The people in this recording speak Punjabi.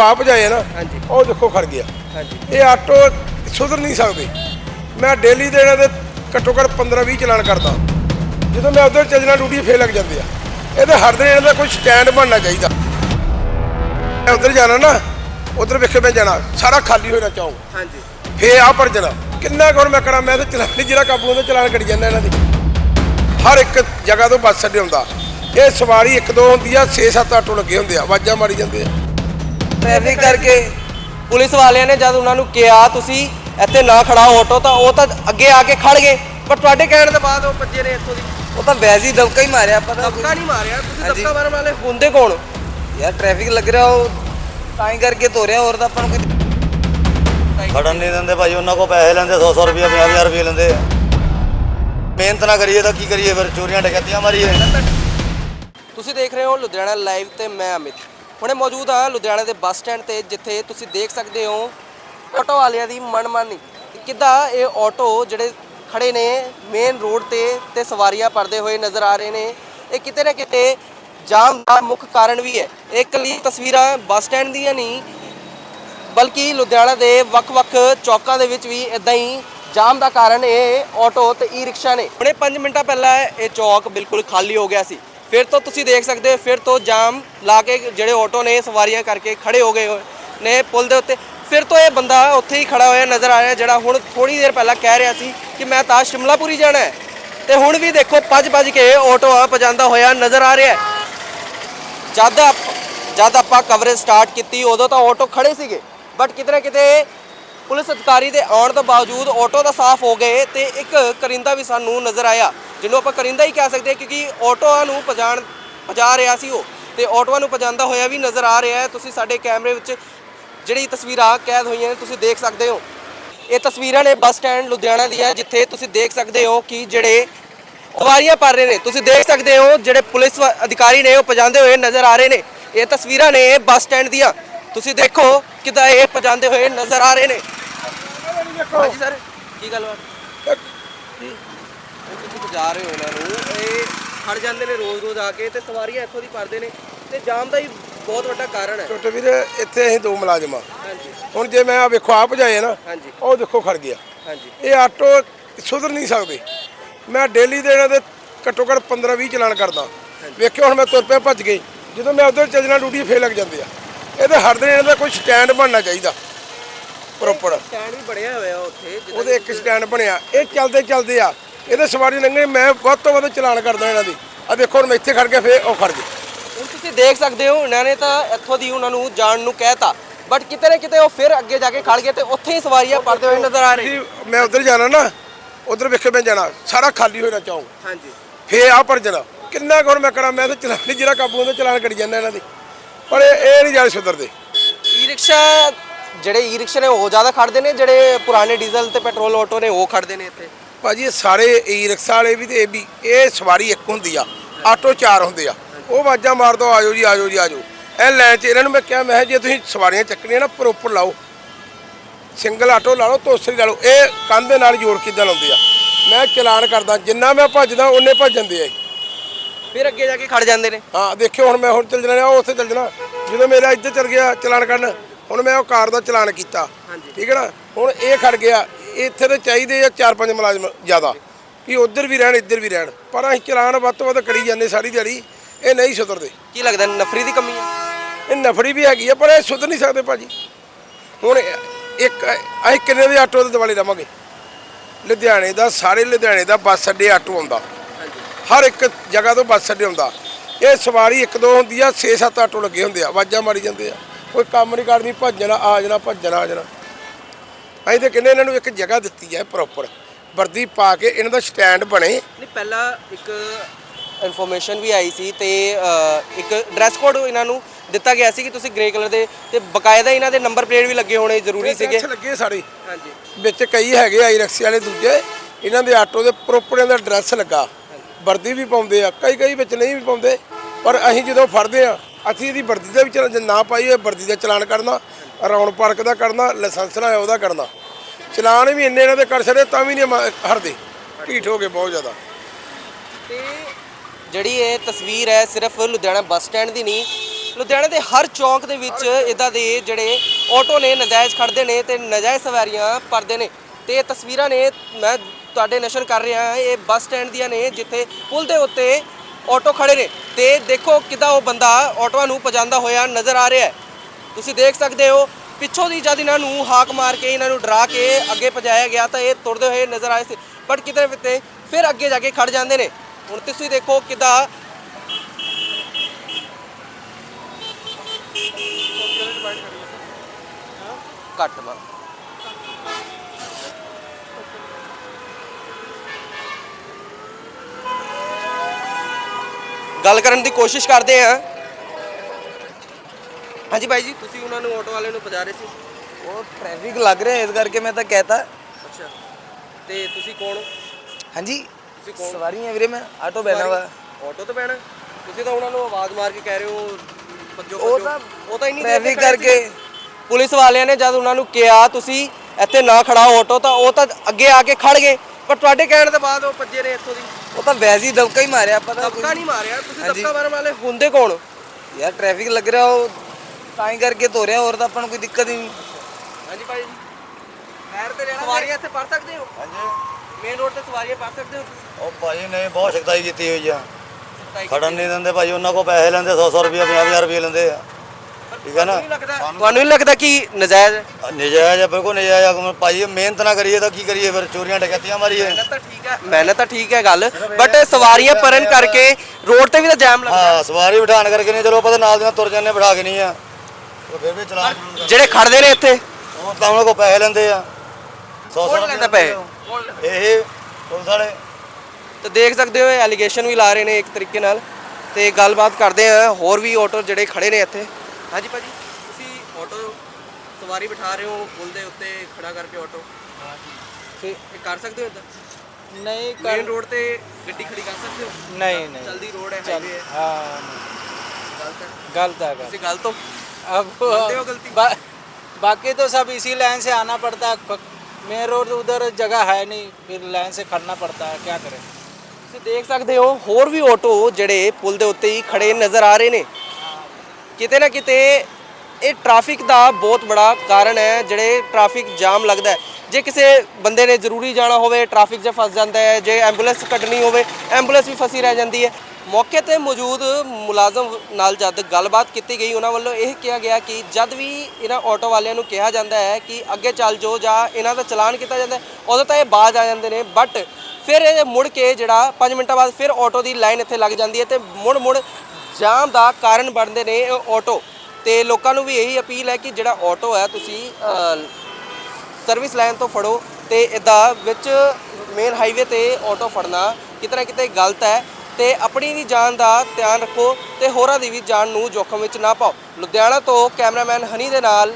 ਆਪ ਜਾਏ ਨਾ ਹਾਂਜੀ। ਉਹ ਦੇਖੋ ਖੜ ਗਿਆ। ਹਾਂਜੀ। ਇਹ ਆਟੋ ਸੁਧਰ ਨਹੀਂ ਸਕਦੇ। ਮੈਂ ਡੇਲੀ ਦੇ ਇਹਨਾਂ ਦੇ ਘੱਟੋ ਘੱਟ 15 20 ਚਲਾਨ ਕਰਦਾ। ਜਦੋਂ ਮੈਂ ਉਧਰ ਚੱਲਣਾ ਡਿਊਟੀ ਫੇਰ ਲੱਗ ਜਾਂਦੇ ਆ। ਇਹਦੇ ਹਰ ਦਿਨ ਇਹਨਾਂ ਦਾ ਕੋਈ ਸਟੈਂਡ ਬਣਨਾ ਚਾਹੀਦਾ। ਮੈਂ ਉਧਰ ਜਾਣਾ ਨਾ ਉਧਰ ਵੇਖੇ ਮੈਂ ਜਾਣਾ ਸਾਰਾ ਖਾਲੀ ਹੋਣਾ ਚਾਹੂੰ ਹਾਂਜੀ। ਫੇਰ ਆ ਪਰ ਜਾਣਾ। ਕਿੰਨਾ ਕੁ ਹੁਣ ਮੈਂ ਕਰਾਂ ਮੈਂ ਤਾਂ ਚਲਾ ਨਹੀਂ ਜਿਹੜਾ ਕਾਬੂ ਹੁੰਦਾ ਚਲਾਨ ਕਰੀ ਜਾਂਦਾ ਇਹਨਾਂ ਦੀ। ਹਰ ਇੱਕ ਜਗ੍ਹਾ ਤੋਂ ਬੱਸ ਅੱਡੇ ਹੁੰਦਾ। ਇਹ ਸਵਾਰੀ ਇੱਕ ਦੋ ਹੁੰਦੀ ਆ 6-7 ਆਟੋ ਲੱਗੇ ਹੁੰਦੇ ਆ ਆਵਾਜ਼ਾਂ ਮਾਰੀ ਜਾਂਦੇ ਆ। ਟ੍ਰੈਫਿਕ ਕਰਕੇ ਪੁਲਿਸ ਵਾਲਿਆਂ ਨੇ ਜਦ ਉਹਨਾਂ ਨੂੰ ਕਿਹਾ ਤੁਸੀਂ ਇੱਥੇ ਨਾ ਖੜਾਓ ਆਟੋ ਤਾਂ ਉਹ ਤਾਂ ਅੱਗੇ ਆ ਕੇ ਖੜ ਗਏ। ਪਰ ਤੁਹਾਡੇ ਕਹਿਣ ਤੋਂ ਬਾਅਦ ਉਹ ਭੱਜੇ ਨੇ ਇੱਥੋਂ ਦੀ। ਉਹ ਤਾਂ ਵੈਸੇ ਦਬਕਾ ਹੀ ਮਾਰਿਆ ਪਤਾ ਦਬਕਾ ਨਹੀਂ ਮਾਰਿਆ ਤੁਸੀਂ ਹਾਂਜੀ। ਦਬਕਾ ਮਾਰਨ ਵਾਲੇ ਹੁੰਦੇ ਕੌਣ? ਯਾਰ ਟ੍ਰੈਫਿਕ ਲੱਗ ਰਿਹਾ ਉਹ ਤਾਂ ਹੀ ਕਰਕੇ ਤੋਰਿਆ ਹੋਰ ਤਾਂ ਆਪਾਂ ਨੂੰ ਕੋਈ ਖੜਨ ਨਹੀਂ ਦਿੰਦੇ ਭਾਈ ਉਹਨਾਂ ਕੋ ਪੈਸੇ ਲੈਂਦੇ 100 100 ਰੁਪਏ 50000 ਰੁਪਏ ਲੈਂਦੇ ਆ। ਮਿਹਨਤ ਨਾ ਕਰੀਏ ਤਾਂ ਕੀ ਕਰੀਏ ਫਿਰ ਚੋਰੀਆਂ ਡਕੈਤੀਆਂ ਮਾਰੀਏ। ਤੁਸੀਂ ਦੇਖ ਰਹੇ ਹੋ ਲੁਧਿਆਣਾ ਲਾਈਵ ਤੇ ਮੈਂ ਅਮਿਤ। ਹੁਣੇ ਮੌਜੂਦ ਆ ਲੁਧਿਆਣਾ ਦੇ ਬੱਸ ਸਟੈਂਡ ਤੇ, ਜਿੱਥੇ ਤੁਸੀਂ ਦੇਖ ਸਕਦੇ ਹੋ ਆਟੋ ਵਾਲਿਆਂ ਦੀ ਮਨਮਾਨੀ। ਕਿ ਕਿੱਦਾਂ ਇਹ ਆਟੋ ਜਿਹੜੇ ਖੜੇ ਨੇ ਮੇਨ ਰੋਡ ਤੇ ਤੇ ਸਵਾਰੀਆਂ ਭਰਦੇ ਹੋਏ ਨਜ਼ਰ ਆ ਰਹੇ ਨੇ, ਇਹ ਕਿਤੇ ਨਾ ਕਿਤੇ ਜਾਮ ਦਾ ਮੁੱਖ ਕਾਰਨ ਵੀ ਹੈ। ਇਹ ਇਕੱਲੀ ਤਸਵੀਰਾਂ ਬੱਸ ਸਟੈਂਡ ਦੀਆਂ ਨਹੀਂ, ਬਲਕਿ ਲੁਧਿਆਣਾ ਦੇ ਵੱਖ-ਵੱਖ ਚੌਕਾਂ ਦੇ ਵਿੱਚ ਵੀ ਇਦਾਂ ਹੀ ਜਾਮ ਦਾ ਕਾਰਨ ਇਹ ਆਟੋ ਤੇ ਈ ਰਿਕਸ਼ਾ ਨੇ। ਹੁਣੇ 5 ਮਿੰਟਾਂ ਪਹਿਲਾਂ ਇਹ ਚੌਕ ਬਿਲਕੁਲ ਖਾਲੀ ਹੋ ਗਿਆ ਸੀ। ਫਿਰ ਤੋਂ ਤੁਸੀਂ ਦੇਖ ਸਕਦੇ ਹੋ, ਫਿਰ ਤੋਂ ਜਾਮ ਲਾ ਕੇ ਜਿਹੜੇ ਆਟੋ ਨੇ ਸਵਾਰੀਆਂ ਕਰਕੇ ਖੜੇ ਹੋ ਗਏ ਹੋਏ ਨੇ ਪੁਲ ਦੇ ਉੱਤੇ। ਫਿਰ ਤੋਂ ਇਹ ਬੰਦਾ ਉੱਥੇ ਹੀ ਖੜਾ ਹੋਇਆ ਨਜ਼ਰ ਆ ਰਿਹਾ, ਜਿਹੜਾ ਹੁਣ ਥੋੜੀ ਦੇਰ ਪਹਿਲਾਂ ਕਹਿ ਰਿਹਾ ਸੀ ਕਿ ਮੈਂ ਤਾਂ ਸ਼ਿਮਲਾਪੁਰੀ ਜਾਣਾ ਹੈ। ਤੇ ਹੁਣ ਵੀ ਦੇਖੋ ਭੱਜ-ਭੱਜ ਕੇ ਆਟੋ ਆ ਪਜਾਂਦਾ ਹੋਇਆ ਨਜ਼ਰ ਆ ਰਿਹਾ ਜਦ ਆਪ- ਜਦ ਆਪਾਂ ਕਵਰੇਜ ਸਟਾਰਟ ਕੀਤੀ, ਉਦੋਂ ਤਾਂ ਆਟੋ ਖੜੇ ਸੀਗੇ। ਬਟ ਕਿਤੇ ਨਾ ਕਿਤੇ ਪੁਲਿਸ ਅਧਿਕਾਰੀ ਦੇ ਆਉਣ ਤੋਂ ਬਾਵਜੂਦ ਆਟੋ ਤਾਂ ਸਾਫ਼ ਹੋ ਗਏ ਤੇ ਇੱਕ ਕਰਿੰਦਾ ਵੀ ਸਾਨੂੰ ਨਜ਼ਰ ਆਇਆ। ਜਿਹਨੂੰ ਆਪਾਂ ਕਰਿੰਦਾ ਹੀ ਕਹਿ ਸਕਦੇ ਕਿਉਂਕਿ ਆਟੋਆਂ ਨੂੰ ਪਜਾਣ ਪਜਾ ਰਿਹਾ ਸੀ ਉਹ ਤੇ ਆਟੋਆਂ ਨੂੰ ਪਜਾਂਦਾ ਹੋਇਆ ਵੀ ਨਜ਼ਰ ਆ ਰਿਹਾ ਹੈ। ਤੁਸੀਂ ਸਾਡੇ ਕੈਮਰੇ ਵਿੱਚ ਜਿਹੜੀ ਤਸਵੀਰਾਂ ਕੈਦ ਹੋਈਆਂ ਨੇ ਤੁਸੀਂ ਦੇਖ ਸਕਦੇ ਹੋ। ਇਹ ਤਸਵੀਰਾਂ ਨੇ ਬੱਸ ਸਟੈਂਡ ਲੁਧਿਆਣਾ ਦੀਆਂ ਜਿੱਥੇ ਤੁਸੀਂ ਦੇਖ ਸਕਦੇ ਹੋ ਕਿ ਜਿਹੜੇ ਸਵਾਰੀਆਂ ਭਰ ਰਹੇ ਨੇ। ਤੁਸੀਂ ਦੇਖ ਸਕਦੇ ਹੋ ਜਿਹੜੇ ਪੁਲਿਸ ਅਧਿਕਾਰੀ ਨੇ ਉਹ ਪਜਾਂਦੇ ਹੋਏ ਨਜ਼ਰ ਆ ਰਹੇ ਨੇ। ਇਹ ਤਸਵੀਰਾਂ ਨੇ ਬੱਸ ਸਟੈਂਡ ਦੀਆਂ। ਤੁਸੀਂ ਦੇਖੋ ਕਿਦਾਂ ਇਹ ਪਜਾਂਦੇ ਹੋਏ ਨਜ਼ਰ ਆ ਰਹੇ ਨੇ। ਹਾਂਜੀ ਸਰ। ਕੀ ਗੱਲਬਾਤ? ਤੁਸੀਂ ਰਹੇ ਹੋ ਇਹਨਾਂ ਨੂੰ ਇਹ ਖੜ ਜਾਂਦੇ ਨੇ ਰੋਜ਼-ਰੋਜ਼ ਆ ਕੇ ਤੇ ਸਵਾਰੀਆਂ ਇੱਥੋਂ ਦੀ ਭਰਦੇ ਨੇ ਤੇ ਜਾਮ ਦਾ ਹੀ ਬਹੁਤ ਵੱਡਾ ਕਾਰਨ ਹੈ। ਛੋਟੇ ਵੀਰ ਇੱਥੇ ਅਸੀਂ ਦੋ ਮੁਲਾਜ਼ਮ ਆ ਹਾਂਜੀ। ਹੁਣ ਜੇ ਮੈਂ ਆ ਵੇਖੋ ਆਪ ਜਾਏ ਨਾ ਹਾਂਜੀ। ਉਹ ਦੇਖੋ ਖੜ ਗਿਆ। ਹਾਂਜੀ। ਇਹ ਆਟੋ ਸੁਧਰ ਨਹੀਂ ਸਕਦੇ। ਮੈਂ ਡੇਲੀ ਦੇ ਇਹਨਾਂ ਦੇ ਘੱਟੋ ਘੱਟ 15 20 ਚਲਾਨ ਕਰਦਾ। ਵੇਖਿਓ ਹੁਣ ਮੈਂ ਤੁਰ ਪਿਆ ਭੱਜ ਗਈ ਜਦੋਂ ਮੈਂ ਉਧਰ ਚੱਲਣਾ ਡਿਊਟੀ ਫੇਰ ਲੱਗ ਜਾਂਦੇ ਆ। ਇਹਦੇ ਹਰ ਦਿਨ ਇਹਨਾਂ ਦਾ ਕੋਈ ਸਟੈਂਡ ਬਣਨਾ ਚਾਹੀਦਾ। ਪ੍ਰੋਪਰ। ਸਟੈਂਡ ਵੀ ਬੜਿਆ ਹੋਇਆ ਉੱਥੇ ਉਹਦੇ ਇੱਕ ਸਟੈਂਡ ਬਣਿਆ। ਇਹ ਚੱਲਦੇ ਚੱਲਦੇ ਆ। ਇਹਦੇ ਸਵਾਰੀ ਲੰਘੇ ਮੈਂ ਵੱਧ ਤੋਂ ਵੱਧ ਚਲਾਨ ਕਰਦਾ ਇਹਨਾਂ ਦੀ। ਆ ਦੇਖੋ ਹੁਣ ਮੈਂ ਇੱਥੇ ਖੜ ਕੇ ਫੇਰ ਉਹ ਖੜ ਗਏ। ਹੁਣ ਤੁਸੀਂ ਦੇਖ ਸਕਦੇ ਹੋ ਇਹਨਾਂ ਨੇ ਤਾਂ ਇੱਥੋਂ ਦੀ ਉਹਨਾਂ ਨੂੰ ਜਾਣ ਨੂੰ ਕਹਿਤਾ। ਬਟ ਕਿਤੇ ਨਾ ਕਿਤੇ ਉਹ ਫਿਰ ਅੱਗੇ ਜਾ ਕੇ ਖੜ ਗਏ ਤੇ ਉੱਥੇ ਹੀ ਸਵਾਰੀਆਂ ਭਰਦੇ ਹੋਏ ਨਜ਼ਰ ਆ ਰਹੇ ਜੀ, ਮੈਂ ਉਧਰ ਜਾਣਾ ਨਾ ਉਧਰ ਵੇਖੇ ਮੈਂ ਜਾਣਾ ਸਾਰਾ ਖਾਲੀ ਹੋਣਾ ਚਾਹੂੰ ਹਾਂਜੀ। ਫੇਰ ਆ ਪਰ ਜਾਣਾ ਕਿੰਨਾ ਕੁ ਹੁਣ ਮੈਂ ਕਰਾਂ ਮੈਂ ਤਾਂ ਚਲਾ ਨਹੀਂ ਜਿਹੜਾ ਕਾਬੂ ਹੁੰਦਾ ਚਲਾਨ ਕਰੀ ਜਾਂਦਾ ਇਹਨਾਂ ਦੀ। ਪਰ ਇਹ ਇਹ ਨਹੀਂ ਜਾਣ ਸੁਧਰਦੇ। ਈ ਰਿਕਸ਼ਾ ਜਿਹੜੇ ਈ ਰਿਕਸ਼ਾ ਨੇ ਉਹ ਜ਼ਿਆਦਾ ਖੜਦੇ ਨੇ ਜਿਹੜੇ ਪੁਰਾਣੇ ਡੀਜ਼ਲ ਤੇ ਪੈਟਰੋਲ ਆਟੋ ਨੇ ਉਹ ਖੜਦੇ ਨੇ ਇੱਥੇ। ਭਾਜੀ ਇਹ ਸਾਰੇ ਈ ਰਿਕਸ਼ਾ ਵਾਲੇ ਵੀ ਤੇ ਇਹ ਵੀ ਇਹ ਸਵਾਰੀ ਇੱਕ ਹੁੰਦੀ ਆ ਆਟੋ ਚਾਰ ਹੁੰਦੇ ਆ। ਉਹ ਆਵਾਜ਼ਾਂ ਮਾਰ ਦੋ ਆਜੋ ਜੀ ਆਜੋ ਜੀ ਆਜੋ। ਇਹ ਲਾਈਨ 'ਚ ਇਹਨਾਂ ਨੂੰ ਮੈਂ ਕਿਹਾ ਮੈਂ ਜੇ ਤੁਸੀਂ ਸਵਾਰੀਆਂ ਚੱਕਣੀਆਂ ਨਾ ਪ੍ਰੋਪਰ ਲਾਓ। ਸਿੰਗਲ ਆਟੋ ਲਾ ਲਓ ਤੋਸਰੀ ਲਾ ਲਓ। ਇਹ ਕੰਧ ਦੇ ਨਾਲ ਜੋੜ ਕਿੱਦਾਂ ਲਾਉਂਦੇ ਆ। ਮੈਂ ਚਲਾਨ ਕਰਦਾ ਜਿੰਨਾ ਮੈਂ ਭੱਜਦਾ ਉਹਨੇ ਭੱਜ ਜਾਂਦੇ ਆ। ਫਿਰ ਅੱਗੇ ਜਾ ਕੇ ਖੜ ਜਾਂਦੇ ਨੇ। ਹਾਂ ਦੇਖਿਓ ਹੁਣ ਮੈਂ ਹੁਣ ਚੱਲ ਜਾਣਾ ਉਹ ਉੱਥੇ ਚੱਲ ਜਾਣਾ। ਜਦੋਂ ਮੇਰਾ ਇੱਧਰ ਚੱਲ ਗਿਆ ਚਲਾਨ ਕਰਨ ਹੁਣ ਮੈਂ ਉਹ ਕਾਰ ਦਾ ਚਲਾਨ ਕੀਤਾ। ਠੀਕ ਹੈ ਨਾ? ਹੁਣ ਇਹ ਖੜ ਗਿਆ। ਇੱਥੇ ਤੇ ਚਾਹੀਦੇ ਆ ਚਾਰ ਪੰਜ ਮੁਲਾਜ਼ਮ ਜ਼ਿਆਦਾ ਵੀ ਉਧਰ ਵੀ ਰਹਿਣ ਇੱਧਰ ਵੀ ਰਹਿਣ। ਪਰ ਅਸੀਂ ਚਲਾਨ ਵੱਧ ਤੋਂ ਵੱਧ ਕਰੀ ਜਾਂਦੇ ਸਾਰੀ ਦਿਹਾੜੀ ਇਹ ਨਹੀਂ ਸੁਧਰਦੇ। ਕੀ ਲੱਗਦਾ ਨਫਰੀ ਦੀ ਕਮੀ ਹੈ? ਇਹ ਨਫੜੀ ਵੀ ਹੈਗੀ ਆ ਪਰ ਇਹ ਸੁਧਰ ਨਹੀਂ ਸਕਦੇ ਭਾਜੀ। ਹੁਣ ਇੱਕ ਅਸੀਂ ਕਿੰਨੇ ਦੇ ਆਟੋ ਦੇ ਦਿਵਾਲੀ ਲਵਾਂਗੇ? ਲੁਧਿਆਣੇ ਦਾ ਸਾਰੇ ਲੁਧਿਆਣੇ ਦਾ ਬੱਸ ਅੱਡੇ ਆਟੋ ਆਉਂਦਾ। ਹਰ ਇੱਕ ਜਗ੍ਹਾ ਤੋਂ ਬੱਸ ਅੱਡੇ ਆਉਂਦਾ। ਇਹ ਸਵਾਰੀ ਇੱਕ ਦੋ ਹੁੰਦੀ ਆ 6-7 ਆਟੋ ਲੱਗੇ ਹੁੰਦੇ ਆ ਆਵਾਜ਼ਾਂ ਮਾਰੀ ਜਾਂਦੇ ਆ। ਕੋਈ ਕੰਮ ਨਹੀਂ ਕਰਨੀ ਭੱਜਣਾ ਆ ਜਾਣਾ ਭੱਜਣਾ ਆ ਜਾਣਾ। ਅਸੀਂ ਤੇ ਕਹਿੰਦੇ ਇਹਨਾਂ ਨੂੰ ਇੱਕ ਜਗ੍ਹਾ ਦਿੱਤੀ ਹੈ ਪ੍ਰੋਪਰ ਵਰਦੀ ਪਾ ਕੇ ਇਹਨਾਂ ਦਾ ਸਟੈਂਡ ਬਣੇ। ਨਹੀਂ ਪਹਿਲਾਂ ਇੱਕ ਇਨਫੋਰਮੇਸ਼ਨ ਵੀ ਆਈ ਸੀ ਤੇ ਅ, ਇੱਕ ਡਰੈਸ ਕੋਡ ਇਹਨਾਂ ਨੂੰ ਦਿੱਤਾ ਗਿਆ ਸੀ ਕਿ ਤੁਸੀਂ ਗ੍ਰੇ ਕਲਰ ਦੇ ਤੇ ਬਕਾਇਦਾ ਇਹਨਾਂ ਦੇ ਨੰਬਰ ਪਲੇਟ ਵੀ ਲੱਗੇ ਹੋਣੇ ਜ਼ਰੂਰੀ ਸੀਗੇ। ਇੱਥੇ ਲੱਗੇ ਸਾਰੇ। ਹਾਂਜੀ। ਵਿੱਚ ਕਈ ਹੈਗੇ ਆਈ ਰਕਸ਼ੇ ਵਾਲੇ ਦੂਜੇ। ਇਹਨਾਂ ਦੇ ਆਟੋ ਦੇ ਪ੍ਰੋਪਰ ਦਾ ਐਡਰੈਸ ਲੱਗਾ। ਵਰਦੀ ਵੀ ਪਾਉਂਦੇ ਆ ਕਈ ਕਈ ਵਿੱਚ ਨਹੀਂ ਵੀ ਪਾਉਂਦੇ। ਪਰ ਅਸੀਂ ਜਦੋਂ ਫੜਦੇ ਆ ਅਸੀਂ ਇਹਦੀ ਵਰਦੀ ਦਾ ਵੀ ਜੇ ਨਾ ਪਾਈ ਹੋਏ ਵਰਦੀ ਦਾ ਚਲਾਨ ਕਰਨਾ। ਰੌਣ ਪਾਰਕ ਦਾ ਕਰਨਾ, ਲਾਇਸੈਂਸ ਨਾ ਹੋਇਆ ਉਹਦਾ ਕਰਨਾ। ਚਲਾਨ ਵੀ ਇੰਨੇ ਇਹਨਾਂ ਦੇ ਕਰ ਛੜੇ ਤਾਂ ਵੀ ਨਹੀਂ ਮ- ਹਟਦੇ। ਢੀਠ ਹੋ ਗਏ ਬਹੁਤ ਜ਼ਿਆਦਾ। ਤੇ ਜਿਹੜੀ ਇਹ ਤਸਵੀਰ ਹੈ, ਸਿਰਫ ਲੁਧਿਆਣਾ ਬੱਸ ਸਟੈਂਡ ਦੀ ਨਹੀਂ, ਲੁਧਿਆਣਾ ਦੇ ਹਰ ਚੌਂਕ ਦੇ ਵਿੱਚ ਇਦਾਂ ਦੇ ਜਿਹੜੇ ਆਟੋ ਨੇ, ਨਜਾਇਜ਼ ਖੜਦੇ ਨੇ ਤੇ ਨਜਾਇਜ਼ ਸਵਾਰੀਆਂ ਭਰਦੇ ਨੇ। ਤੇ ਇਹ ਤਸਵੀਰਾਂ ਨੇ, ਮੈਂ ਤੁਹਾਡੇ ਨਸ਼ਰ ਕਰ ਰਿਹਾ ਹਾਂ, ਇਹ ਬੱਸ ਸਟੈਂਡ ਦੀਆਂ ਨੇ, ਜਿੱਥੇ ਪੁਲ ਦੇ ਉੱਤੇ ਆਟੋ ਖੜੇ ਨੇ। ਤੇ ਦੇਖੋ ਕਿਦਾਂ ਉਹ ਬੰਦਾ ਆਟੋਆਂ ਨੂੰ ਪਜਾਂਦਾ ਹੋਇਆ ਨਜ਼ਰ ਆ ਰਿਹਾ ਹੈ। ਤੁਸੀਂ ਦੇਖ ਸਕਦੇ ਹੋ, ਪਿੱਛੋਂ ਦੀ ਜਦ ਇਹਨਾਂ ਨੂੰ ਹਾਕ ਮਾਰ ਕੇ, ਇਹਨਾਂ ਨੂੰ ਡਰਾ ਕੇ ਅੱਗੇ ਭਜਾਇਆ ਗਿਆ ਤਾਂ ਇਹ ਤੁਰਦੇ ਹੋਏ ਨਜ਼ਰ ਆਏ ਸੀ। ਬਟ ਕਿਤੇ ਨਾ ਕਿਤੇ ਫਿਰ ਅੱਗੇ ਜਾ ਕੇ ਖੜ ਜਾਂਦੇ ਨੇ। ਹੁਣ ਤੁਸੀਂ ਦੇਖੋ ਕਿਦਾਂ ਘੱਟ ਵਾ ਗੱਲ ਕਰਨ ਦੀ ਕੋਸ਼ਿਸ਼ ਕਰਦੇ ਆ ਹਾਂਜੀ ਭਾਈ ਜੀ ਤੁਸੀਂ ਉਹਨਾਂ ਨੂੰ ਆਟੋ ਵਾਲੇ ਨੂੰ ਪਜਾ ਰਹੇ ਸੀ? ਉਹ ਟ੍ਰੈਫਿਕ ਲੱਗ ਰਿਹਾ ਇਸ ਕਰਕੇ ਮੈਂ ਤਾਂ ਕਹਿਤਾ। ਅੱਛਾ। ਤੇ ਤੁਸੀਂ ਕੌਣ ਹੋ? ਹਾਂਜੀ ਤੁਸੀਂ ਕੌਣ ਸਵਾਰੀ ਹੈ ਵੀਰੇ ਮੈਂ ਆਟੋ ਬੈਣਾ ਵਾ। ਆਟੋ ਤੇ ਬਹਿਣਾ ਤੁਸੀਂ ਤਾਂ ਉਹਨਾਂ ਨੂੰ ਆਵਾਜ਼ ਮਾਰ ਕੇ ਕਹਿ ਰਹੇ ਹੋ ਭੱਜੋ ਉਹ ਭੱਜੋ। ਤਾਂ ਉਹ ਤਾਂ ਇੰਨੀ ਦੇਰ ਟ੍ਰੈਫਿਕ ਕਰਕੇ। ਪੁਲਿਸ ਵਾਲਿਆਂ ਨੇ ਜਦ ਉਹਨਾਂ ਨੂੰ ਕਿਹਾ ਤੁਸੀਂ ਇੱਥੇ ਨਾ ਖੜਾਓ ਆਟੋ ਤਾਂ ਉਹ ਤਾਂ ਅੱਗੇ ਆ ਕੇ ਖੜ ਗਏ। ਪਰ ਤੁਹਾਡੇ ਕਹਿਣ ਤੋਂ ਬਾਅਦ ਉਹ ਭੱਜੇ ਨੇ ਇੱਥੋਂ ਦੀ। ਉਹ ਤਾਂ ਵੈਸੇ ਹੀ ਦਬਕਾ ਹੀ ਮਾਰਿਆ ਪਤਾ ਦਬਕਾ ਨਹੀਂ ਮਾਰਿਆ। ਤੁਸੀਂ ਹਾਂਜੀ। ਦਬਕਾ ਮਾਰਨ ਵਾਲੇ ਹੁੰਦੇ ਕੌਣ? ਯਾਰ ਟ੍ਰੈਫਿਕ ਲੱਗ ਰਿਹਾ ਉਹ ਤਾਂ ਹੀ ਕਰਕੇ ਤੋਰਿਆ ਹੋਰ ਤਾਂ ਆਪਾਂ ਨੂੰ ਕੋਈ ਦਿੱਕਤ ਹੀ ਨਹੀਂ। ਹਾਂਜੀ ਭਾਈ ਜੀ। ਤੇ ਰਹਿਣਾ ਸਵਾਰੀਆਂ ਇੱਥੇ ਪੜ ਸਕਦੇ ਹੋ? ਹਾਂਜੀ। ਮੇਨ ਰੋਡ ਤੇ ਸਵਾਰੀਆਂ ਪੜ ਸਕਦੇ ਹੋ ਤੁਸੀਂ? ਉਹ ਭਾਜੀ ਨੇ ਬਹੁਤ ਸ਼ਿਕਾਇਤ ਕੀਤੀ ਹੋਈ ਆ। ਖੜਨ ਨਹੀਂ ਦਿੰਦੇ ਭਾਜੀ ਉਹਨਾਂ ਕੋ ਪੈਸੇ ਲੈਂਦੇ 100 100 ਰੁਪਏ 50 ਰੁਪਏ ਲੈਂਦੇ ਆ। ਠੀਕ ਹੈ ਨਾ? ਨਹੀਂ ਲੱਗਦਾ ਤੁਹਾਨੂੰ ਨਹੀਂ ਲੱਗਦਾ ਕਿ ਨਜਾਇਜ਼ ਹੈ? ਨਜਾਇਜ਼ ਆ ਬਿਲਕੁਲ ਨਜਾਇਜ਼ ਆ। ਭਾਜੀ ਮਿਹਨਤ ਨਾ ਕਰੀਏ ਤਾਂ ਕੀ ਕਰੀਏ ਫਿਰ? ਚੋਰੀਆਂ ਡਕੈਤੀਆਂ ਮਾਰੀਏ। ਮਿਹਨਤ ਤਾਂ ਠੀਕ ਹੈ ਮਿਹਨਤ ਤਾਂ ਠੀਕ ਹੈ ਗੱਲ ਬਟ ਸਵਾਰੀਆਂ ਭਰਨ ਕਰਕੇ ਰੋਡ ਤੇ ਵੀ ਤਾਂ ਜਾਮ ਲੱਗਦਾ। ਹਾਂ ਸਵਾਰੀ ਬਿਠਾਣ ਕਰਕੇ ਨਹੀਂ ਚਲੋ ਪਤਾ ਨਾਲ ਦੀਆਂ ਤੁਰ ਜਾਂਦੇ ਬਿਠਾ ਕੇ ਨਹੀਂ ਆ। ਫਿਰ ਵੀ ਚਲਾਨ ਬਣੂਗਾ ਜਿਹੜੇ ਖੜਦੇ ਨੇ ਇੱਥੇ? ਉਹ ਤਾਂ ਉਹਨਾਂ ਕੋਲ ਪੈਸੇ ਲੈਂਦੇ ਆ। 100 100 ਲੈਂਦਾ ਪੈਸੇ? ਇਹ ਪੁਲਿਸ ਵਾਲੇ। ਤਾਂ ਦੇਖ ਸਕਦੇ ਹੋ ਐਲੀਗੇਸ਼ਨ ਵੀ ਲਾ ਰਹੇ ਨੇ ਇੱਕ ਤਰੀਕੇ ਨਾਲ। ਤੇ ਗੱਲਬਾਤ ਕਰਦੇ ਆ ਹੋਰ ਵੀ ਆਟੋ ਜਿਹੜੇ ਖੜੇ ਨੇ ਇੱਥੇ। ਹਾਂਜੀ ਭਾਜੀ ਤੁਸੀਂ ਆਟੋ ਸਵਾਰੀ ਬਿਠਾ ਰਹੇ ਹੋ ਪੁਲ ਦੇ ਉੱਤੇ ਖੜਾ ਕਰਕੇ ਆਟੋ ਤੇ ਇਹ ਕਰ ਸਕਦੇ ਹੋ ਇਦਾਂ? ਨਹੀਂ ਮੇਨ ਰੋਡ ਤੇ ਗੱਡੀ ਖੜੀ ਕਰ ਸਕਦੇ ਹੋ? ਨਹੀਂ ਨਹੀਂ। ਚਲਦੀ ਰੋਡ ਹੈ ਹਾਈਵੇ ਹੈ। ਹਾਂ। ਗਲਤ ਹੈ। ਗਲਤ ਹੈਗਾ ਤੁਸੀਂ ਗਲਤ ਹੋ। अब मानते हो गलती? बा, बाकी तो सब इसी लाइन से आना पड़ता है मेन रोड उधर जगह है नहीं फिर लाइन से खड़ना पड़ता है क्या करें ਤੁਸੀਂ ਦੇਖ ਸਕਦੇ ਹੋ ਹੋਰ ਵੀ ਆਟੋ ਜਿਹੜੇ ਪੁਲ ਦੇ ਉੱਤੇ ਹੀ ਖੜੇ ਨਜ਼ਰ ਆ ਰਹੇ ਨੇ ਕਿਤੇ ਨਾ ਕਿਤੇ ਇਹ ਟ੍ਰੈਫਿਕ ਦਾ ਬਹੁਤ ਬੜਾ ਕਾਰਨ ਹੈ ਜਿਹੜੇ ਟ੍ਰੈਫਿਕ ਜਾਮ ਲੱਗਦਾ ਹੈ ਜੇ ਕਿਸੇ ਬੰਦੇ ਨੇ ਜ਼ਰੂਰੀ ਜਾਣਾ ਹੋਵੇ ਟ੍ਰੈਫਿਕ 'ਚ ਫਸ ਜਾਂਦਾ ਹੈ ਜੇ ਐਂਬੂਲੈਂਸ ਕੱਢਣੀ ਹੋਵੇ ਐਂਬੂਲੈਂਸ ਵੀ ਫਸੀ ਰਹਿ ਜਾਂਦੀ ਹੈ ਮੌਕੇ ਤੇ ਮੌਜੂਦ ਮੁਲਾਜ਼ਮ ਨਾਲ ਜਦ ਗੱਲਬਾਤ ਕੀਤੀ ਗਈ, ਉਹਨਾਂ ਵੱਲੋਂ ਇਹ ਕਿਹਾ ਗਿਆ ਕਿ ਜਦ ਵੀ ਇਹਨਾਂ ਆਟੋ ਵਾਲਿਆਂ ਨੂੰ ਕਿਹਾ ਜਾਂਦਾ ਹੈ ਕਿ ਅੱਗੇ ਚੱਲ ਜਾਓ ਜਾਂ ਇਹਨਾਂ ਦਾ ਚਲਾਨ ਕੀਤਾ ਜਾਂਦਾ ਉਦੋਂ ਤਾਂ ਇਹ ਬਾਜ਼ ਆ ਜਾਂਦੇ ਨੇ। ਬਟ ਫਿਰ ਇਹ ਮੁੜ ਕੇ ਜਿਹੜਾ 5 ਮਿੰਟਾਂ ਬਾਅਦ ਫਿਰ ਆਟੋ ਦੀ ਲਾਈਨ ਇੱਥੇ ਲੱਗ ਜਾਂਦੀ ਹੈ ਤੇ ਮੁੜ ਮੁੜ ਜਾਮ ਦਾ ਕਾਰਨ ਬਣਦੇ ਨੇ ਇਹ ਆਟੋ। ਤੇ ਲੋਕਾਂ ਨੂੰ ਵੀ ਇਹੀ ਅਪੀਲ ਹੈ ਕਿ ਜਿਹੜਾ ਆਟੋ ਹੈ, ਤੁਸੀਂ ਸਰਵਿਸ ਲਾਈਨ ਤੋਂ ਫੜੋ ਤੇ ਇਦਾਂ ਵਿੱਚ ਮੇਨ ਹਾਈਵੇ ਤੇ ਆਟੋ ਫੜਨਾ ਕਿਤੇ ਨਾ ਕਿਤੇ ਗਲਤ ਹੈ। ਤੇ ਆਪਣੀ ਵੀ ਜਾਨ ਦਾ ਧਿਆਨ ਰੱਖੋ ਤੇ ਹੋਰਾਂ ਦੀ ਵੀ ਜਾਨ ਨੂੰ ਜੋਖਮ ਵਿੱਚ ਨਾ ਪਾਓ। ਲੁਧਿਆਣਾ ਤੋਂ ਕੈਮਰਾਮੈਨ ਹਨੀ ਦੇ ਨਾਲ